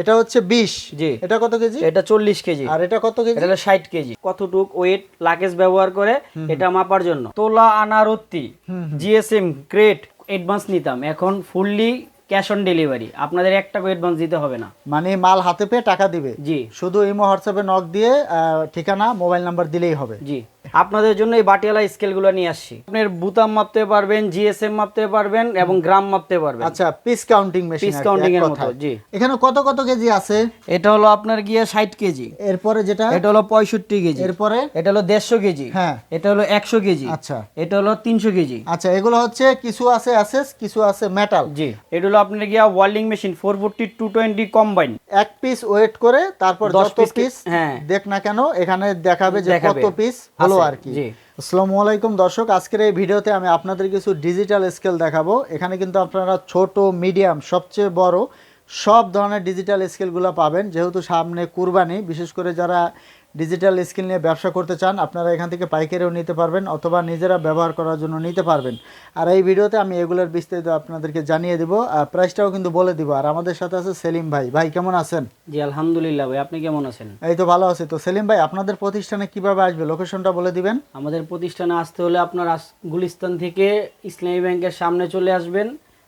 এটা হচ্ছে বিশ। জি। এটা কত কেজি? এটা চল্লিশ কেজি। আর এটা কত কেজি? এটা হলো ষাট কেজি। কতটুক ওয়েট লাগেজ ব্যবহার করে এটা মাপার জন্য। তোলা আনারত্তি জিএসএম ক্রেট অ্যাডভান্স নিতাম। এখন ফুললি ক্যাশ অন ডেলিভারি আপনাদের এক টাকা অ্যাডভান্স দিতে হবে না। মানে মাল হাতে পেয়ে টাকা দিবে। জি। শুধু ইমো হোয়াটসঅ্যাপে নক দিয়ে ঠিকানা মোবাইল নাম্বার দিলেই হবে। জি। আপনাদের জন্য এই বাটিয়ালা স্কেলগুলো নিয়ে আসছি। আপনার বুতাম মাপতে পারবেন জিএসএম মাপতে পারবেন এবং গ্রাম মাপতে পারবেন। আচ্ছা piece counting machine piece counting এর মতো জি। এখানে কত কত কেজি আছে? এটা হলো আপনার গিয়ে ষাট কেজি। এরপরে যেটা? এটা হলো পঁয়ষট্টি কেজি। এরপরে? এটা হলো দেড়শো কেজি। হ্যাঁ। এটা হলো একশো কেজি। আচ্ছা। এটা হলো তিনশো কেজি। আচ্ছা এগুলো হচ্ছে কিছু আছে অ্যাসেস কিছু আছে মেটাল জি। এটা হলো আপনার গিয়া ওয়ার্ল্ডিং machine four forty two twenty combine এক পিস ওয়েট করে তারপর দশ যত piece কি- পিস হ্যাঁ। দেখ না কেন এখানে দেখাবে যে কত পিস হলো আছে, আর কি আসসালামু আলাইকুম দর্শক আজকের এই ভিডিওতে আমি আপনাদের কিছু ডিজিটাল স্কেল দেখাবো। এখানে কিন্তু আপনারা ছোট মিডিয়াম সবচেয়ে বড় সব ধরনের ডিজিটাল স্কেলগুলো পাবেন। যেহেতু সামনে কুরবানি বিশেষ করে যারা ডিজিটাল স্কেল নিয়ে ব্যবসা করতে চান আপনারা এখান থেকে পাইকারিও নিতে পারবেন অথবা নিজেরা ব্যবহার করার জন্য নিতে পারবেন। আর এই ভিডিওতে আমি এগুলোর বিস্তারিত আপনাদেরকে জানিয়ে দেবো আর প্রাইসটাও কিন্তু বলে দিব। আর আমাদের সাথে আছে সেলিম ভাই। ভাই কেমন আছেন? জি আলহামদুলিল্লাহ ভাই আপনি কেমন আছেন? এই তো ভালো আছে। তো সেলিম ভাই আপনাদের প্রতিষ্ঠানে কীভাবে আসবে? লোকেশনটা বলে দিবেন। আমাদের প্রতিষ্ঠানে আসতে হলে আপনার গুলিস্তান থেকে ইসলামী ব্যাংকের সামনে চলে আসবেন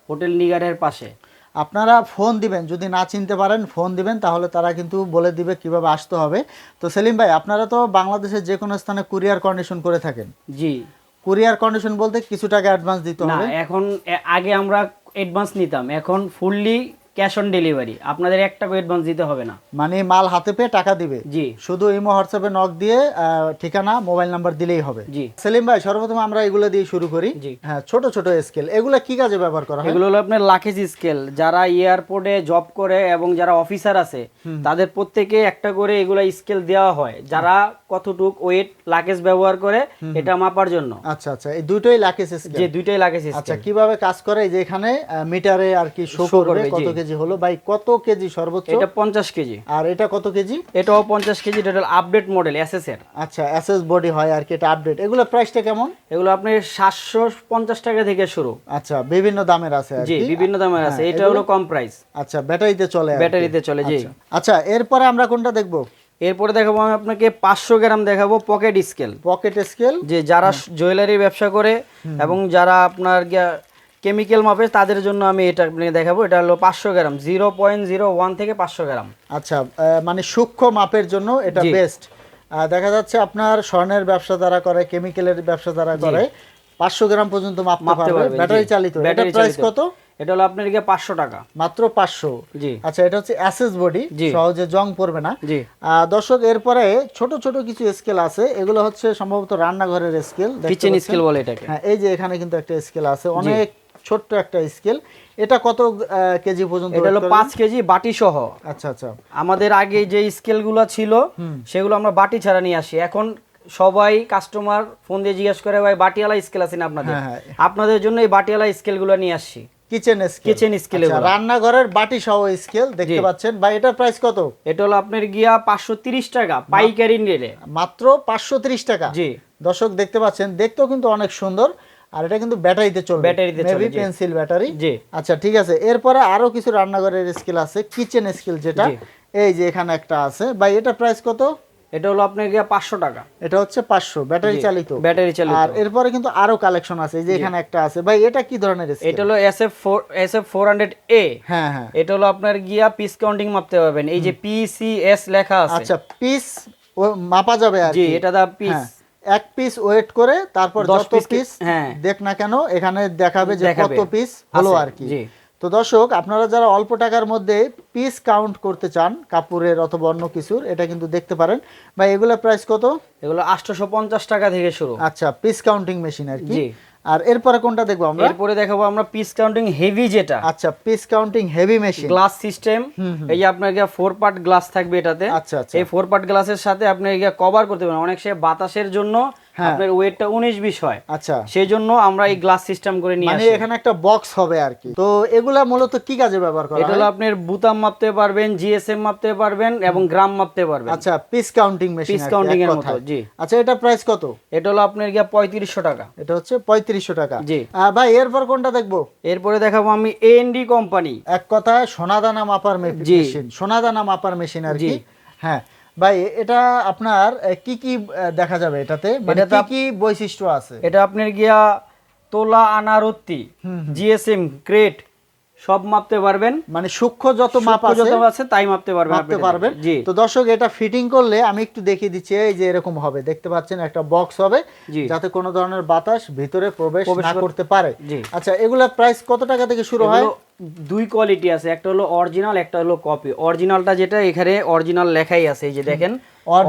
হোটেল নিগারের পাশে। আপনারা ফোন দিবেন যদি না চিনতে পারেন ফোন দিবেন তাহলে তারা কিন্তু বলে দিবে কীভাবে আসতে হবে। তো সেলিম ভাই আপনারা তো বাংলাদেশের যে কোনো স্থানে কুরিয়ার কন্ডিশন করে থাকেন। জি। কুরিয়ার কন্ডিশন বলতে কিছু টাকা অ্যাডভান্স দিতে হবে। এখন আগে আমরা অ্যাডভান্স নিতাম। এখন ফুললি ক্যাশ অন ডেলিভারি। আপনাদের এক টাকা অ্যাডভান্স দিতে হবে না। মানে মাল হাতে পেয়ে টাকা দিবে। জি। শুধু ইমো হোয়াটসঅ্যাপে নক দিয়ে ঠিকানা মোবাইল নাম্বার দিলেই হবে। জি। সেলিম ভাই সর্বপ্রথম আমরা এগুলো দিয়ে শুরু করি। জি। হ্যাঁ ছোট ছোট স্কেল এগুলো কি কাজে ব্যবহার করা হয়? এগুলো হলো আপনার লাখেজ স্কেল যারা এয়ারপোর্টে জব করে এবং যারা অফিসার আছে তাদের প্রত্যেকে একটা করে এগুলা স্কেল দেওয়া হয়। যারা কতটুক ওয়েট লাকেজ ব্যবহার করে এটা মাপার জন্য। আচ্ছা আচ্ছা। এই দুটোই লাকেস স্কেল যে দুইটাই লাকেজ স্কেল আচ্ছা কীভাবে কাজ করে? এই যে এখানে মিটারে আর কি শো করবে কত জি। কেজি হলো ভাই কত কেজি সর্বোচ্চ? এটা পঞ্চাশ কেজি। আর এটা কত কেজি? এটাও পঞ্চাশ কেজি এটা হলো আপডেট মডেল এসএস এর। আচ্ছা এসএস বডি হয় আর কি এটা আপডেট এগুলো প্রাইসটা কেমন? এগুলো আপনি সাতশো পঞ্চাশ টাকা থেকে শুরু। আচ্ছা বিভিন্ন দামের আছে আর কি? জি বিভিন্ন দামের আছে। হ্যাঁ, এটা হলো কম প্রাইস আচ্ছা ব্যাটারিতে চলে ব্যাটারিতে চলে জি। আচ্ছা। আচ্ছা এরপরে আমরা কোনটা দেখব? এরপরে দেখাবো আমি আপনাকে পাঁচশো গ্রাম দেখাবো পকেট স্কেল পকেট স্কেল যে যারা জুয়েলারি ব্যবসা করে এবং যারা আপনার কেমিক্যাল মাপে তাদের জন্য আমি এটা আপনাকে দেখাবো। এটা হলো পাঁচশো gram zero point zero one থেকে পাঁচশো গ্রাম। আচ্ছা মানে সূক্ষ্ম মাপের জন্য এটা বেস্ট দেখা যাচ্ছে আপনার স্বর্ণের ব্যবসা যারা করে কেমিক্যালের ব্যবসা যারা করে পাঁচশো গ্রাম পর্যন্ত মাপতে পারবে। ব্যাটারি চালিত। ব্যাটারি প্রাইস কত? এটা হলো আপনার গিয়ে পাঁচশো টাকা। মাত্র পাঁচশো। জি। আচ্ছা এটা হচ্ছে অ্যাসেস বডি সহজে জং পড়বে না। জি। দর্শক এরপরে ছোট ছোট কিছু স্কেল আছে। এগুলো হচ্ছে সম্ভবত রান্নাঘরের স্কেল কিচেন স্কেল বলে এটাকে। হ্যাঁ এই যে এখানে কিন্তু একটা স্কেল আছে। অনেক ছোট্ট একটা স্কেল। এটা কত কেজি পর্যন্ত এটা হলো পাঁচ কেজি বাটি সহ আচ্ছা আচ্ছা। আমাদের আগে যে স্কেলগুলো ছিল সেগুলো আমরা বাটি ছাড়া নিয়ে আসি। এখন সবাই কাস্টমার ফোন দিয়ে জিজ্ঞাসা করে ভাই বাটিওয়ালা স্কেল আছে না আপনাদের? হ্যাঁ, হ্যাঁ। আপনাদের জন্য এই বাটিওয়ালা স্কেলগুলো নিয়ে আসছি কিচেন স্কেল। Kitchen scale এগুলো। রান্নাঘরের বাটি সহ স্কেল দেখতে পাচ্ছেন। বা এটার প্রাইস কত? এটা হলো আপনার গিয়া পাঁচশো তিরিশ টাকা পাইকারি রেটে মাত্র পাঁচশো ত্রিশ টাকা? জি। দর্শক দেখতে পাচ্ছেন দেখতেও কিন্তু অনেক সুন্দর। আর এটা কিন্তু ব্যাটারিতে চলবে। ব্যাটারিতে চলে, মেবি পেন্সিল ব্যাটারি জি। আচ্ছা ঠিক আছে। এরপরে আরও কিছু রান্নাঘরের স্কিল আছে কিচেন স্কিল যেটা। এই যে এখানে একটা আছে। ভাই এটা প্রাইস কত? এটা হলো আপনার গিয়া পাঁচশো টাকা। এটা হচ্ছে পাঁচশো ব্যাটারি চালিত। ব্যাটারি চালিত। আর এরপরে কিন্তু আরও কালেকশন আছে এই যে এখানে একটা আছে। ভাই এটা কি ধরনের স্কেল এটা হলো S F four S F four hundred A হ্যাঁ হ্যাঁ। এটা হলো আপনার গিয়া পিস কাউন্টিং মাপতে পারবেন। এই যে পি সি এস লেখা আছে। আচ্ছা পিস মাপা যাবে আর জি। এটা দা পিস হ্যাঁ, এক পিস ওয়েট করে তারপর যত পিস হ্যাঁ। দেখ না কেন এখানে দেখাবে যে। কত পিস হলো আর কি। তো দর্শক আপনারা যারা অল্প টাকার মধ্যে পিস কাউন্ট করতে চান কাপড়ের অথবা অন্য কিছুর এটা কিন্তু দেখতে পারেন। বা এগুলো প্রাইস কত? এগুলো আটশোশো পঞ্চাশ টাকা থেকে শুরু। আচ্ছা পিস কাউন্টিং মেশিন আর কি। আর এরপরে কোনটা দেখব আমরা? এরপরে দেখাবো আমরা পিস কাউন্টিং হেভি যেটা। আচ্ছা piece counting heavy machine glass system এই যে আপনার গিয়া ফোর পার্ট গ্লাস থাকবে এটাতে। আচ্ছা আচ্ছা। এই ফোর পার্ট গ্লাসের সাথে আপনি গিয়া কভার করতে পারেন। অনেক সে বাতাসের জন্য। আপনার ওয়েটটা উনিশ বিশ হয়। আচ্ছা। সেই জন্য আমরা এই গ্লাস সিস্টেম করে নিয়ে মানে এখানে একটা বক্স হবে আর কি। তো এগুলা মূলত কি কাজে ব্যবহার করা এটা হলো আপনার বুতাম মাপতে পারবেন জিএসএম মাপতে পারবেন এবং গ্রাম মাপতে পারবেন। আচ্ছা piece counting machine Piece counting এর মতো, জি। আচ্ছা এটা প্রাইস কত? এটা হলো আপনার গিয়া পঁয়ত্রিশশো টাকা। এটা হচ্ছে পঁয়ত্রিশশো টাকা। জি। ভাই এরপর কোনটা দেখব? এরপরে দেখাবো আমি এএনডি কোম্পানি এক কথায় সোনাদানা মাপার মেশিন সোনাদানা মাপার মেশিন আর কি। হ্যাঁ ভাই এটা আপনার কি কি দেখা যাবে এটাতে? মানে কি কি বৈশিষ্ট্য আছে? এটা আপনার গিয়া তোলা আনারত্তি জিএসএম ক্রেট সব মাপতে পারবেন। মানে সূক্ষ্ম যত মাপ আছে যত আছে তাই মাপতে পারবেন মাপতে পারবেন। জি। তো দর্শক এটা ফিটিং করলে আমি একটু দেখিয়ে দিচ্ছি এই যে এরকম হবে। দেখতে পাচ্ছেন একটা বক্স হবে যাতে কোনো ধরনের বাতাস ভিতরে প্রবেশ না করতে পারে। আচ্ছা এগুলা প্রাইস কত টাকা থেকে শুরু হয়? দুই কোয়ালিটি আছে একটা হলো অরিজিনাল একটা হলো কপি অরিজিনালটা যেটা এখানে অরিজিনাল লেখাই আছে এই যে দেখেন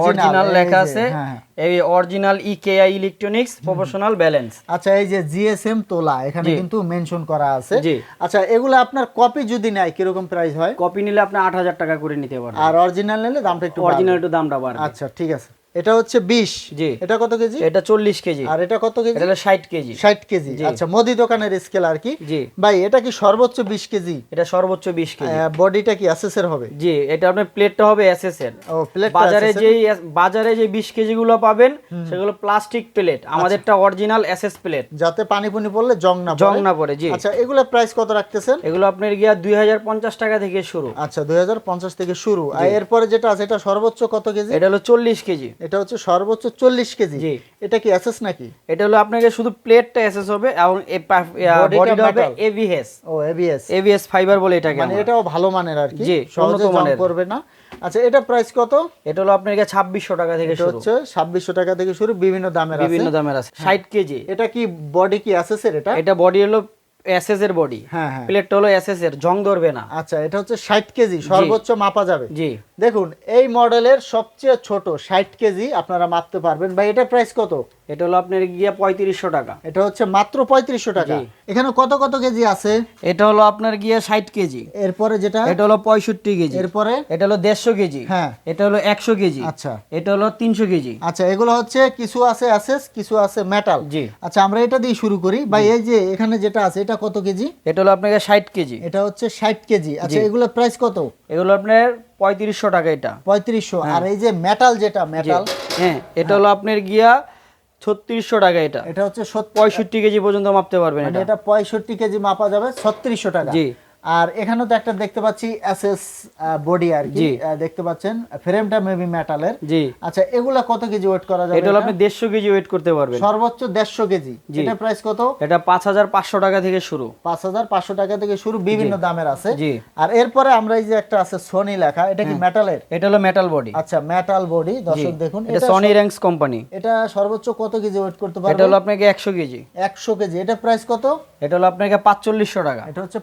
অরিজিনাল লেখা আছে হ্যাঁ, এই original EKI electronics professional balance আচ্ছা এই যে জিএসএম তোলা এখানে কিন্তু মেনশন করা আছে। আচ্ছা এগুলো আপনার কপি যদি নেয় কীরকম প্রাইস হয়? কপি নিলে আপনি আট হাজার টাকা করে নিতে পারবেন। আর অরিজিনাল নিলে দামটা একটু অরিজিনাল। একটু দামটা বাড়বে। আচ্ছা ঠিক আছে। এটা হচ্ছে বিশ। জি। এটা কত কেজি? এটা চল্লিশ কেজি। আর এটা কত কেজি? এটা ষাট কেজি। ষাট কেজি। আচ্ছা মুদি দোকানের স্কেল আর কি? জি। ভাই এটা কি সর্বোচ্চ বিশ কেজি? এটা সর্বোচ্চ বিশ কেজি। বডিটা কি অ্যাসেসের হবে? জি এটা আপনার প্লেটটা হবে এসএস এর। ও প্লেট বাজারে যে বাজারে যে বিশ কেজি গুলো পাবেন সেগুলো প্লাস্টিক প্লেট আমাদেরটা অরিজিনাল এসএস প্লেট যাতে পানি পুনি পড়লে জং না জং না পড়ে জি। আচ্ছা এগুলো প্রাইস কত রাখতেছেন? এগুলো আপনার গিয়া দুই হাজার পঞ্চাশ টাকা থেকে শুরু। আচ্ছা দুই হাজার পঞ্চাশ থেকে শুরু। আর এরপরে যেটা আছে এটা সর্বোচ্চ কত কেজি? এটা হলো চল্লিশ কেজি। এটা হচ্ছে সর্বোচ্চ চল্লিশ কেজি। এটা কি অ্যাসেস নাকি? এটা হলো আপনাকে শুধু প্লেটটা এসএস হবে এবং বডিটা হবে এভিএস ও এবিএস এভিএস ফাইবার বলে এটাকে মানে এটাও ভালো মানের আর কি। জি, সহজে জং মানের। করবে না। আচ্ছা এটা প্রাইস কত? এটা হলো আপনার গিয়ে ছাব্বিশশো টাকা থেকে শুরু। হচ্ছে ছাব্বিশশো টাকা থেকে শুরু বিভিন্ন দামের আছে। বিভিন্ন দামের আছে। ষাট কেজি। এটা কি বডি কি অ্যাসেসের এটা? এটা বডি হলো এসএস এর বডি হ্যাঁ প্লেট প্লেটটা হলো এসএস এর জং ধরবে না। আচ্ছা এটা হচ্ছে ষাট কেজি সর্বোচ্চ মাপা যাবে। জি। দেখুন এই মডেলের সবচেয়ে ছোট ষাট কেজি আপনারা মাপতে পারবেন। ভাই এটা প্রাইস কত? এটা হলো আপনার গিয়া পঁয়ত্রিশশো টাকা। এটা হচ্ছে মাত্র পঁয়ত্রিশশো টাকা। এখানে কত কত কেজি আছে? এটা হলো আপনার গিয়া ষাট কেজি। এরপরে যেটা? এটা হলো পঁয়ষট্টি কেজি। এরপরে? এটা হলো দেড়শো কেজি। হ্যাঁ। এটা হলো একশো কেজি। আচ্ছা। এটা হলো তিনশো কেজি। আচ্ছা এগুলো হচ্ছে কিছু আছে অ্যাসেস কিছু আছে মেটাল। জি। আচ্ছা আমরা এটা দিয়ে শুরু করি। ভাই এই যে এখানে যেটা আছে এটা কত কেজি? এটা হলো আপনাকে ষাট কেজি। এটা হচ্ছে ষাট কেজি। আচ্ছা এগুলো প্রাইস কত? এগুলো আপনার পঁয়ত্রিশশো টাকা এটা। পঁয়ত্রিশশো। আর এই যে মেটাল যেটা মেটাল হ্যাঁ এটা হলো আপনার গিয়া ছত্রিশশো টাকা এটা। এটা হচ্ছে পঁয়ষট্টি কেজি পর্যন্ত মাপতে পারবেন মানে এটা। এটা পঁয়ষট্টি কেজি মাপা যাবে ছত্রিশশো টাকা। জি। আর এখানে তো একটা দেখতে পাচ্ছি এসএস বডি আর কি। দেখতে পাচ্ছেন ফ্রেমটা মেবি মেটালের জি। আচ্ছা এগুলা কত কেজি ওয়েট করা যাবে এটা হলো আপনি দেড়শো কেজি ওয়েট করতে পারবেন। সর্বোচ্চ দেড়শো কেজি। এটা প্রাইস কত? এটা পাঁচ হাজার পাঁচশো টাকা থেকে শুরু। পাঁচ হাজার পাঁচশো টাকা থেকে শুরু বিভিন্ন দামের আছে। জি। আর এরপরে আমরা এই যে একটা আছে সোনি লেখা এটা কি মেটালের এটা হলো মেটাল বডি আচ্ছা মেটাল বডি দর্শক দেখুন এটা সনি র্যাঙ্কস কোম্পানি এটা সর্বোচ্চ কত কেজি ওয়েট করতে পারবে এটা হলো আপনাকে একশো কেজি। একশো কেজি। এটা প্রাইস কত? এটা হলো আপনাকে পাঁচচল্লিশশো টাকা। এটা হচ্ছে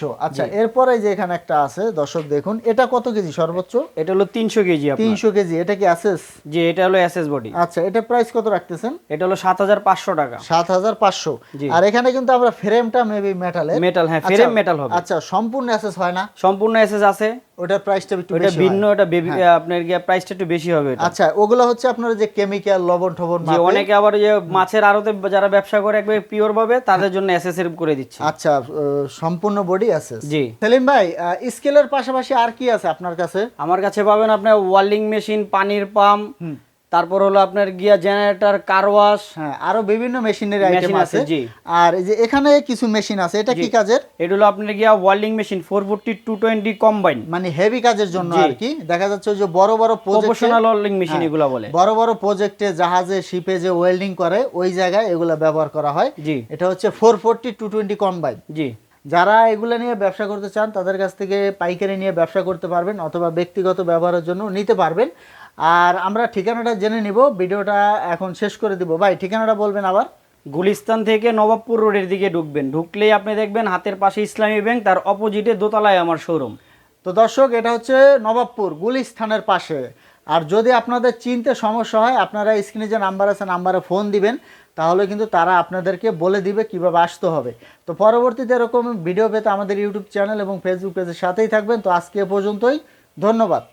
পাঁচচল্লিশশো আচ্ছা এরপরে যে এখানে একটা আছে দর্শক দেখুন এটা কত কেজি সর্বোচ্চ? এটা হলো তিনশো কেজি তিনশো কেজি এটা কি অ্যাসেস জি এটা হলো অ্যাসেস বডি আচ্ছা এটা প্রাইস কত রাখতেছেন? এটা হলো সাত হাজার পাঁচশো টাকা। সাত হাজার পাঁচশো। আর এখানে কিন্তু আমরা ফ্রেমটা মেবি মেটালের মেটাল হ্যাঁ ফ্রেম মেটাল হবে। আচ্ছা সম্পূর্ণ অ্যাসেস হয় না? সম্পূর্ণ অ্যাসেস আছে। ওটার প্রাইসটা একটু বেশি হয়। ভিন্ন ওটা বেবি আপনার গিয়া প্রাইসটা একটু বেশি হবে এটা আচ্ছা ওগুলো হচ্ছে আপনার যে কেমিক্যাল লবণ টবণ যে অনেকে আবার যে মাছের আড়তে যারা ব্যবসা করে একবার পিওর ভাবে তাদের জন্য এসএস এর করে দিচ্ছে। আচ্ছা সম্পূর্ণ বডি এসএস জি। সেলিম ভাই স্কেলের পাশাপাশি আর কি আছে আপনার কাছে? আমার কাছে পাবেন আপনার ওয়ালিং মেশিন পানির পাম্প তারপর হলো আপনার গিয়া জেনারেটর কারওয়াশ হ্যাঁ আরও বিভিন্ন মেশিনের আইটেম আছে জি। আর এই যে এখানে কিছু মেশিন আছে এটা কি কাজের? এটা হলো আপনার গিয়া ওয়ার্লিং machine four forty two twenty combine মানে হেভি কাজের জন্য আর কি। দেখা যাচ্ছে যে বড় বড় প্রজেক্টে প্রফেশনাল ওয়ার্লিং মেশিন এগুলো বলে। বড় বড় প্রজেক্টে জাহাজে শিপে যে ওয়েল্ডিং করে ওই জায়গায় এগুলো ব্যবহার করা হয়। জি। এটা হচ্ছে four forty two twenty combine জি। যারা এগুলো নিয়ে ব্যবসা করতে চান তাদের কাছ থেকে পাইকারি নিয়ে ব্যবসা করতে পারবেন অথবা ব্যক্তিগত ব্যবহারের জন্য নিতে পারবেন। আর আমরা ঠিকানাটা জেনে নিব ভিডিওটা এখন শেষ করে দিব। ভাই ঠিকানাটা বলবেন আবার। গুলিস্তান থেকে নবাবপুর রোডের দিকে ঢুকবেন। ঢুকলেই আপনি দেখবেন হাতের পাশে ইসলামী ব্যাংক তার অপোজিটে দোতলায় আমার শোরুম। তো দর্শক এটা হচ্ছে নবাবপুর গুলিস্থানের পাশে। আর যদি আপনাদের চিনতে সমস্যা হয় আপনারা স্ক্রিনে যে নাম্বার আছে নাম্বারে ফোন দিবেন তাহলে কিন্তু তারা আপনাদেরকে বলে দিবে কীভাবে আসতে হবে। তো পরবর্তীতে এরকম ভিডিও পেতে আমাদের ইউটিউব চ্যানেল এবং ফেসবুক পেজের সাথেই থাকবেন। তো আজকে এ পর্যন্তই। ধন্যবাদ।